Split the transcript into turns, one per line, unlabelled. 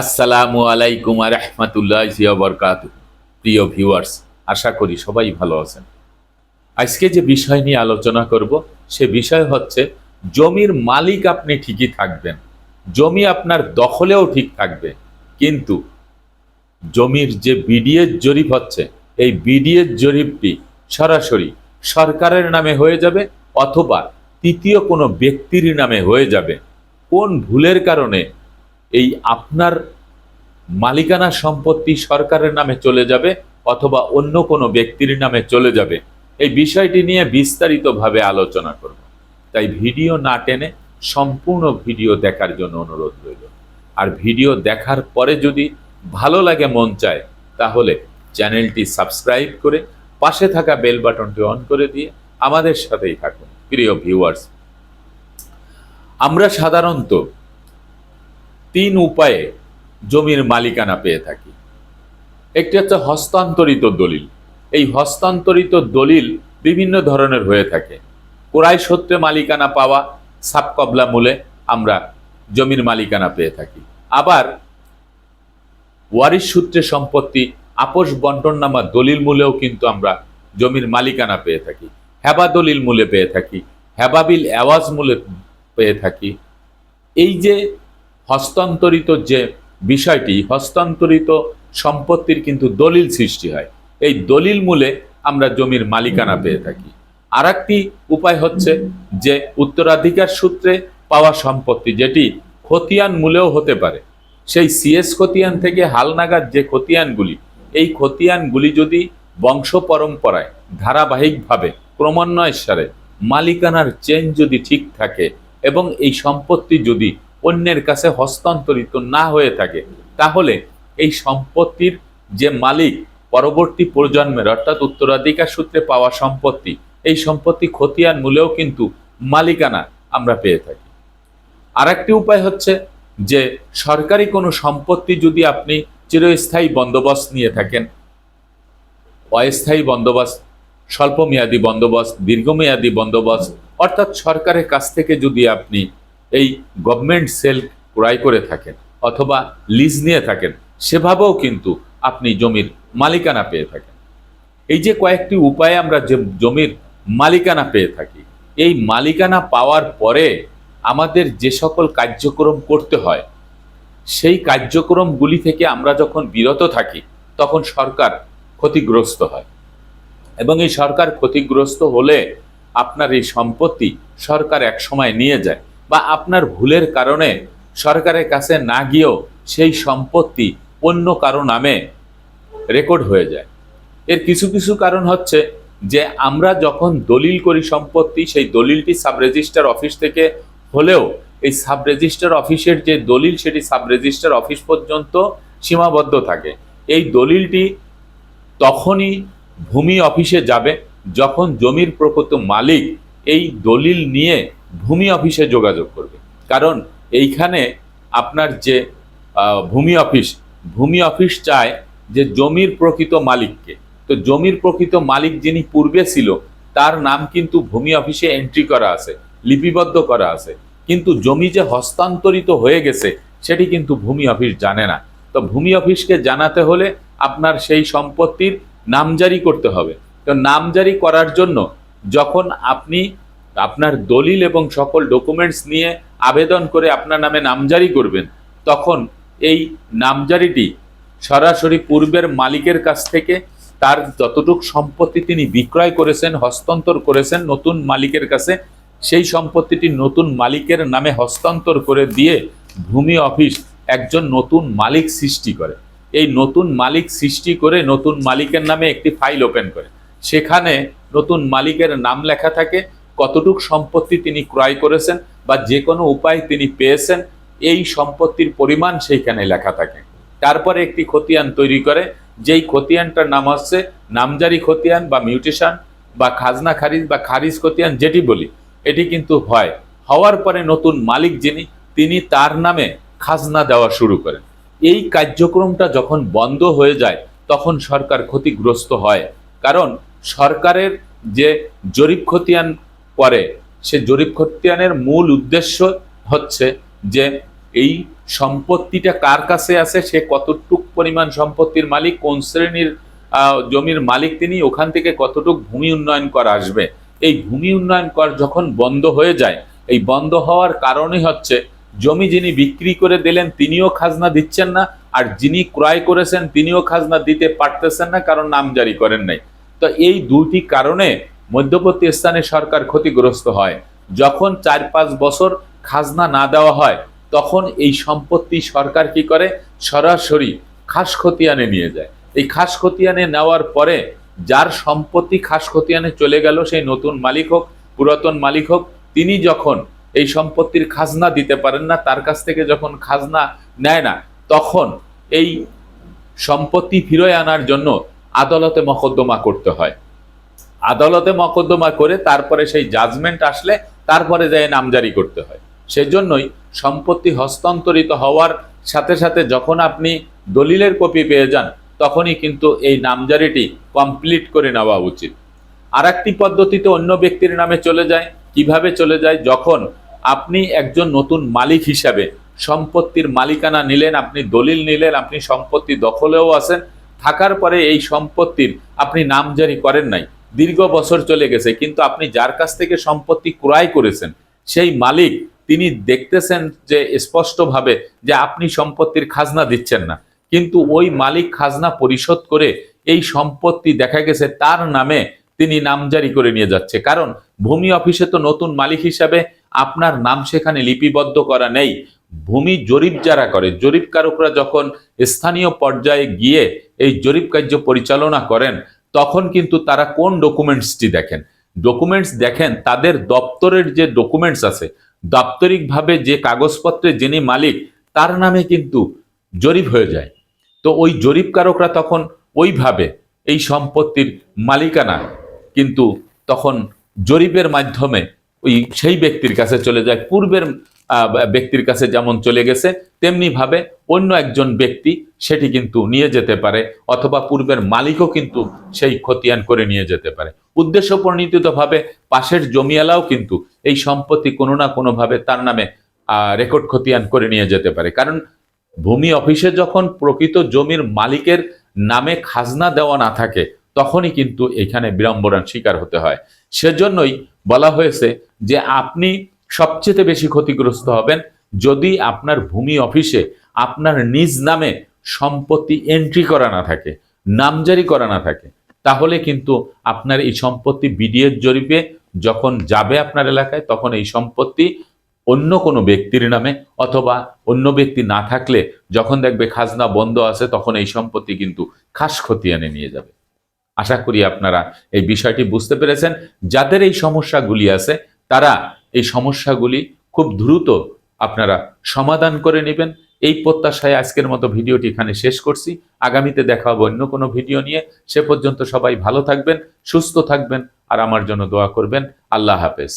আসসালামু আলাইকুম রহমতুল্লাহ বরকাত প্রিয় ভিউয়ার্স, আশা করি সবাই ভালো আছেন। আজকে যে বিষয় নিয়ে আলোচনা করব, সে বিষয় হচ্ছে, জমির মালিক আপনি ঠিকই থাকবেন, জমি আপনার দখলেও ঠিক থাকবে, কিন্তু জমির যে বিডিএর জরিপ হচ্ছে, এই বিডিএর জরিপটি সরাসরি সরকারের নামে হয়ে যাবে অথবা তৃতীয় কোনো ব্যক্তির নামে হয়ে যাবে। কোন ভুলের কারণে এই আপনার মালিকানা সম্পত্তি সরকারের নামে চলে যাবে অথবা অন্য কোনো ব্যক্তির নামে চলে যাবে। এই বিষয়টি নিয়ে বিস্তারিতভাবে আলোচনা করব। তাই ভিডিও না টেনে সম্পূর্ণ ভিডিও দেখার জন্য অনুরোধ রইল। আর ভিডিও দেখার পরে যদি ভালো লাগে, মন চায়, তাহলে চ্যানেলটি সাবস্ক্রাইব করে পাশে থাকা বেল বাটনটি অন করে দিয়ে আমাদের সাথেই থাকুন, প্রিয় ভিউয়ার্স। আমরা সাধারণত তিন উপায়ে জমির মালিকানা পেয়ে থাকি। একটি হচ্ছে হস্তান্তরিত দলিল। এই হস্তান্তরিত দলিল বিভিন্ন ধরনের হয়ে থাকে। কোরাই সূত্রে মালিকানা পাওয়া সাবকবলা মূলে আমরা জমির মালিকানা পেয়ে থাকি। আবার ওয়ারিশ সূত্রে সম্পত্তি, আপোষ বন্টননামা দলিল মূলেও কিন্তু আমরা জমির মালিকানা পেয়ে থাকি। হেবা দলিল মূলে পেয়ে থাকি। হেবাবিল অ্যাওয়াজ মূলে পেয়ে থাকি। এই যে হস্তান্তরিত যে বিষয়টি, হস্তান্তরিত সম্পত্তির কিন্তু দলিল সৃষ্টি হয়। এই দলিল মূলে আমরা জমির মালিকানা পেয়ে থাকি। আর একটি উপায় হচ্ছে যে উত্তরাধিকার সূত্রে পাওয়া সম্পত্তি যেটি খতিয়ান মূলেও হতে পারে। সেই সিএস খতিয়ান থেকে হালনাগাদ যে খতিয়ানগুলি, এই খতিয়ানগুলি যদি বংশ পরম্পরায় ধারাবাহিকভাবে ক্রমান্বয়ের সারে, মালিকানার চেন যদি ঠিক থাকে এবং এই সম্পত্তি যদি অন্যের কাছে হস্তান্তরিত না হয়ে থাকে। তাহলে এই সম্পত্তির যে মালিক পরবর্তী প্রজন্মের, অর্থাৎ উত্তরাধিকার সূত্রে পাওয়া সম্পত্তি, এই সম্পত্তি খতিয়ান মূলেও কিন্তু মালিকানা আমরা পেয়ে থাকি। আর একটি উপায় হচ্ছে যে, সরকারি কোনো সম্পত্তি যদি আপনি চিরস্থায়ী বন্দোবস্ত নিয়ে থাকেন, অস্থায়ী বন্দোবস্ত, স্বল্পমেয়াদী বন্দোবস্ত, দীর্ঘমেয়াদী বন্দোবস্ত, অর্থাৎ সরকারের কাছ থেকে যদি আপনি এই গভর্নমেন্ট সেল ক্রয় করে থাকেন অথবা লিজ নিয়ে থাকেন, সেভাবেও কিন্তু আপনি জমির মালিকানা পেয়ে থাকেন। এই যে কয়েকটি উপায়ে আমরা যে জমির মালিকানা পেয়ে থাকি, এই মালিকানা পাওয়ার পরে আমাদের যে সকল কার্যক্রম করতে হয়, সেই কার্যক্রমগুলি থেকে আমরা যখন বিরত থাকি, তখন সরকার ক্ষতিগ্রস্ত হয়। এবং এই সরকার ক্ষতিগ্রস্ত হলে আপনার এই সম্পত্তি সরকার এক সময় নিয়ে যায়। বা আপনার ভুলের কারণে সরকারের কাছে না গিয়েও সেই সম্পত্তি অন্য কারও নামে রেকর্ড হয়ে যায়। এর কিছু কিছু কারণ হচ্ছে যে আমরা যখন দলিল করি সম্পত্তি, সেই দলিলটি সাব রেজিস্টার অফিস থেকে হলেও এই সাব রেজিস্টার অফিসের যে দলিল, সেটি সাব রেজিস্টার অফিস পর্যন্ত সীমাবদ্ধ থাকে। এই দলিলটি তখনই ভূমি অফিসে যাবে যখন জমির প্রকৃত মালিক এই দলিল নিয়ে ভূমি অফিসে যোগাযোগ করবে। কারণ এইখানে আপনার যে ভূমি অফিস ভূমি অফিস চায় যে জমির প্রকৃত মালিককে। তো জমির প্রকৃত মালিক যিনি পূর্বে ছিল, তার নাম কিন্তু ভূমি অফিসে এন্ট্রি করা আছে, লিপিবদ্ধ করা আছে। কিন্তু জমি যে হস্তান্তরিত হয়ে গেছে, সেটি কিন্তু ভূমি অফিস জানে না। তো ভূমি অফিসকে জানাতে হলে আপনার সেই সম্পত্তির নামজারি করতে হবে। তো নামজারি করার জন্য যখন আপনি আপনার দলিল এবং সকল ডকুমেন্টস নিয়ে আবেদন করে আপনার নামে নামজারি করবেন, তখন এই নামজারিটি সরাসরি পূর্বের মালিকের কাছ থেকে তার যতটুক সম্পত্তি তিনি বিক্রয় করেছেন, হস্তান্তর করেছেন নতুন মালিকের কাছে, সেই সম্পত্তিটি নতুন মালিকের নামে হস্তান্তর করে দিয়ে ভূমি অফিস একজন নতুন মালিক সৃষ্টি করে। এই নতুন মালিক সৃষ্টি করে নতুন মালিকের নামে একটি ফাইল ওপেন করে। সেখানে নতুন মালিকের নাম লেখা থাকে কতটুক সম্পত্তি তিনি ক্রয় করেছেন বা যে কোনো উপায় তিনি পেয়েছেন, এই সম্পত্তির পরিমাণ সেইখানে লেখা থাকে। তারপরে একটি খতিয়ান তৈরি করে, যেই খতিয়ানটার নাম হচ্ছে নামজারি খতিয়ান বা মিউটেশন বা খাজনা খারিজ বা খারিজ খতিয়ান, যেটি বলি, এটি কিন্তু হয়। হওয়ার পরে নতুন মালিক যিনি, তিনি তার নামে খাজনা দেওয়া শুরু করেন। এই কার্যক্রমটা যখন বন্ধ হয়ে যায়, তখন সরকার ক্ষতিগ্রস্ত হয়। কারণ সরকারের যে জরিপ খতিয়ান করে সে জরিপ খতিয়ানের মূল উদ্দেশ্য হচ্ছে যে এই সম্পত্তিটা কার কাছে আছে, সে কতটুক পরিমাণ সম্পত্তির মালিক, কোন শ্রেণির জমির মালিক তিনি, ওখান থেকে কতটুক ভূমি উন্নয়ন কর আসবে। এই ভূমি উন্নয়ন কর যখন বন্ধ হয়ে যায়, এই বন্ধ হওয়ার কারণই হচ্ছে জমি যিনি বিক্রি করে দিলেন তিনিও খাজনা দিচ্ছেন না, আর যিনি ক্রয় করেছেন তিনিও খাজনা দিতে পারতেছেন না, কারণ নাম জারি করেন নাই। তো এই দুটি কারণে মধ্যবর্তী স্থানে সরকার ক্ষতিগ্রস্ত হয়। যখন চার পাঁচ বছর খাজনা না দেওয়া হয়, তখন এই সম্পত্তি সরকার কি করে? সরাসরি খাস খতিয়ানে নিয়ে যায়। এই খাস খতিয়ানে নেওয়ার পরে যার সম্পত্তি খাস খতিয়ানে চলে গেল, সেই নতুন মালিক হোক, পুরাতন মালিক হোক, তিনি যখন এই সম্পত্তির খাজনা দিতে পারেন না, তার কাছ থেকে যখন খাজনা নেয় না, তখন এই সম্পত্তি ফিরয়ে আনার জন্য আদালতে মকদ্দমা করতে হয়। আদালতে মকদ্দমা করে তারপরে সেই জাজমেন্ট আসলে তারপরে যায় নামজারি করতে হয়। সেজন্যই সম্পত্তি হস্তান্তরিত হওয়ার সাথে সাথে যখন আপনি দলিলের কপি পেয়ে যান, তখনই কিন্তু এই নামজারিটি কমপ্লিট করে নেওয়া উচিত। আর একটি পদ্ধতিতে অন্য ব্যক্তির নামে চলে যায়। কীভাবে চলে যায়? যখন আপনি একজন নতুন মালিক হিসাবে সম্পত্তির মালিকানা নিলেন, আপনি দলিল নিলেন, আপনি সম্পত্তি দখলেও আছেন, থাকার পরে এই সম্পত্তির আপনি নামজারি করেন নাই। দীর্ঘ বছর চলে গেছে, কিন্তু আপনি যার কাছ থেকে সম্পত্তি ক্রয় করেছেন, সেই মালিক তিনি দেখতেছেন যে স্পষ্টভাবে যে আপনি সম্পত্তির খাজনা দিচ্ছেন না। কিন্তু ওই মালিক খাজনা পরিশোধ করে এই সম্পত্তি দেখা গেছে তার নামে তিনি নামজারি করে নিয়ে যাচ্ছে। কারণ ভূমি অফিসে তো নতুন মালিক হিসাবে আপনার নাম সেখানে লিপিবদ্ধ করা নেই। ভূমি জরিপ যারা করে, জরিপকারকরা যখন স্থানীয় পর্যায়ে গিয়ে এই জরিপ কার্য পরিচালনা করেন তখন কিন্তু তারা কোন ডকুমেন্টসটি দেখেন? ডকুমেন্টস দেখেন, তাদের দপ্তরের যে ডকুমেন্টস আছে, দাপ্তরিকভাবে যে কাগজপত্রে যিনি মালিক, তার নামে কিন্তু জরিপ হয়ে যায়। তো ওই জরিপকারকরা তখন ওইভাবে এই সম্পত্তির মালিকানা কিন্তু তখন জরিপের মাধ্যমে ওই সেই ব্যক্তির কাছে চলে যায়। পূর্বের ব্যক্তির কাছে যেমন চলে গেছে, তেমনি ভাবে অন্য একজন ব্যক্তি সেটি কিন্তু নিয়ে যেতে পারে, অথবা পূর্বের মালিকও কিন্তু সেই খতিয়ান করে নিয়ে যেতে পারে। উদ্দেশ্য প্রণীতভাবে পাশের জমিয়ালাও কিন্তু এই সম্পত্তি কোনো না কোনোভাবে তার নামে রেকর্ড খতিয়ান করে নিয়ে যেতে পারে। কারণ ভূমি অফিসে যখন প্রকৃত জমির মালিকের নামে খাজনা দেওয়া না থাকে তখনই কিন্তু এখানে বিড়ম্বনার শিকার হতে হয়। সেজন্যই বলা হয়েছে যে আপনি সবচেয়ে বেশি ক্ষতিগ্রস্ত হবেন যদি আপনার ভূমি অফিসে আপনার নিজ নামে সম্পত্তি এন্ট্রি করা না থাকে, নামজারি করা না থাকে, তাহলে কিন্তু আপনার এই সম্পত্তি বিডিএর জরিপে যখন যাবে আপনার এলাকায়, তখন এই সম্পত্তি অন্য কোনো ব্যক্তির নামে অথবা অন্য ব্যক্তি না থাকলে যখন দেখবে খাজনা বন্ধ আছে, তখন এই সম্পত্তি কিন্তু খাস খতিয়ানে নিয়ে যাবে। আশা করি আপনারা এই বিষয়টি বুঝতে পেরেছেন। যাদের এই সমস্যাগুলি আছে, তারা এই সমস্যাগুলি খুব দ্রুত আপনারা সমাধান করে নেবেন। এই প্রত্যাশায় আজকের মতো ভিডিওটি এখানে শেষ করছি। আগামীতে দেখা হবে অন্য কোনো ভিডিও নিয়ে। সে পর্যন্ত সবাই ভালো থাকবেন, সুস্থ থাকবেন আর আমার জন্য দোয়া করবেন। আল্লাহ হাফেজ।